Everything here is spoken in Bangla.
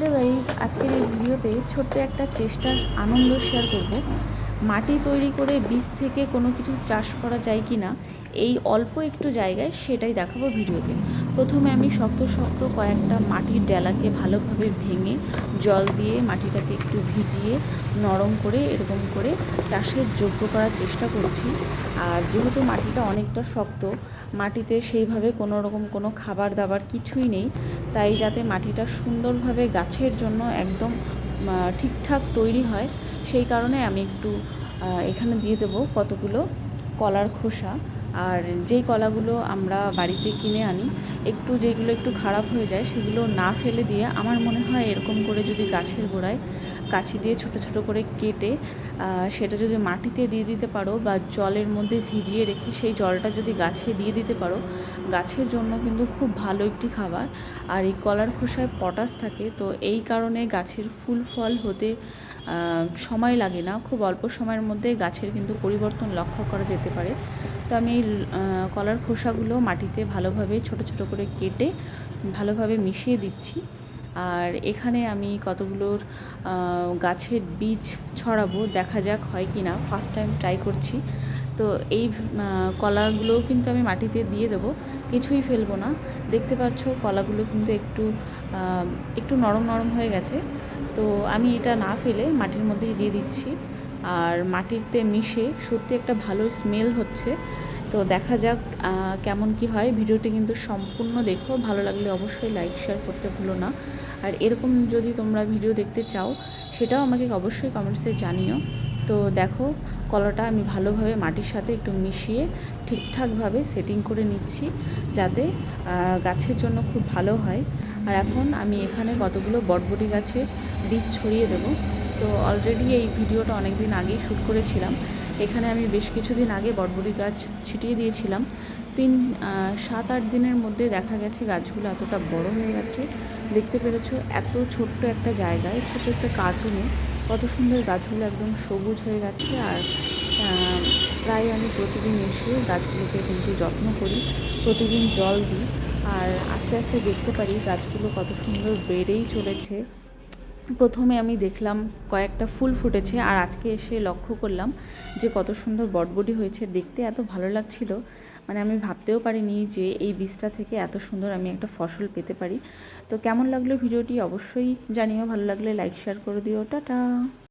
হ্যালো গাইজ আজকের এই ভিডিওতে ছোট্ট একটা চেষ্টার আনন্দ শেয়ার করব। মাটি তৈরি করে বীজ থেকে কোনো কিছু চাষ করা যায় কি না এই অল্প একটু জায়গায় সেটাই দেখাবো ভিডিওতে। প্রথমে আমি শক্ত শক্ত কয়েকটা মাটির ডেলাকে ভালোভাবে ভেঙে জল দিয়ে মাটিটাকে একটু ভিজিয়ে নরম করে এরকম করে চাষের যোগ্য করার চেষ্টা করছি। আর যেহেতু মাটিটা অনেকটা শক্ত, মাটিতে সেইভাবে কোনো রকম কোনো খাবার দাবার কিছুই নেই, তাই যাতে মাটিটা সুন্দরভাবে গাছের জন্য একদম ঠিকঠাক তৈরি হয়, সেই কারণে আমি একটু এখানে দিয়ে দেবো কতগুলো কলার খোসা। আর যেই কলাগুলো আমরা বাড়িতে কিনে আনি, একটু যেগুলো একটু খারাপ হয়ে যায়, সেগুলো না ফেলে দিয়ে আমার মনে হয় এরকম করে যদি গাছের গোড়ায় কাছি দিয়ে ছোট ছোট করে কেটে সেটা যদি মাটিতে দিয়ে দিতে পারো বা জলের মধ্যে ভিজিয়ে রেখে সেই জলটা যদি গাছে দিয়ে দিতে পারো, গাছের জন্য কিন্তু খুব ভালো একটি খাবার। আর এই কলার খোসায় পটাশ থাকে, তো এই কারণে গাছের ফুল ফল হতে সময় লাগে না। খুব অল্প সময়ের মধ্যে গাছের কিন্তু পরিবর্তন লক্ষ্য করা যেতে পারে। তো আমি এই কলার খোসাগুলো মাটিতে ভালোভাবে ছোট ছোট করে কেটে ভালোভাবে মিশিয়ে দিচ্ছি। আর এখানে আমি কতগুলোর গাছের বীজ ছড়াবো, দেখা যাক হয় কি না। ফার্স্ট টাইম ট্রাই করছি। তো এই কলাগুলোও কিন্তু আমি মাটিতে দিয়ে দেবো। কিছুই ফেলব না। দেখতে পাচ্ছ, কলাগুলো কিন্তু একটু একটু নরম নরম হয়ে গেছে। তো আমি এটা না ফেলে মাটির মধ্যেই দিয়ে দিচ্ছি। আর মাটিতে মিশে সত্যি একটা ভালো স্মেল হচ্ছে। তো দেখা যাক কেমন কি হয়। ভিডিওটি কিন্তু সম্পূর্ণ দেখো। ভালো লাগলে অবশ্যই লাইক শেয়ার করতে ভুলো না। আর এরকম যদি তোমরা ভিডিও দেখতে চাও, সেটাও আমাকে অবশ্যই কমেন্টসে জানিও। তো দেখো, কলাটা আমি ভালোভাবে মাটির সাথে একটু মিশিয়ে ঠিকঠাকভাবে সেটিং করে নিচ্ছি, যাতে গাছের জন্য খুব ভালো হয়। আর এখন আমি এখানে কতগুলো বটবটি গাছের বীজ ছড়িয়ে দেবো। তো অলরেডি এই ভিডিওটা অনেক দিন আগেই শ্যুট করেছিলাম। এখানে আমি বেশ কিছুদিন আগে বটবটি গাছ ছিটিয়ে দিয়েছিলাম। তিন সাত, আট দিনের মধ্যে দেখা গেছে গাছগুলো এতটা বড় হয়ে গেছে। দেখতে পেরেছ, এত ছোট্ট একটা জায়গায় ছোট একটা কার্টুনে কত সুন্দর গাছগুলো একদম সবুজ হয়ে গেছে। আর প্রায় আমি প্রতিদিন এসে গাছগুলোকে কিন্তু যত্ন করি, প্রতিদিন জল দিই। আর আস্তে আস্তে দেখতে পারি গাছগুলো কত সুন্দর বেড়েই চলেছে। প্রথমে আমি দেখলাম কয়েকটা ফুল ফুটেছে আর আজকে এসে লক্ষ্য করলাম যে কত সুন্দর বটবডি হয়েছে। দেখতে এত ভালো লাগছিল। মানে আমি ভাবতেও পারিনি যে এই বীজটা থেকে এত সুন্দর আমি একটা ফসল পেতে পারি। তো কেমন লাগল ভিডিওটি অবশ্যই জানিও। ভালো লাগলে লাইক শেয়ার করে দিও। টাটা!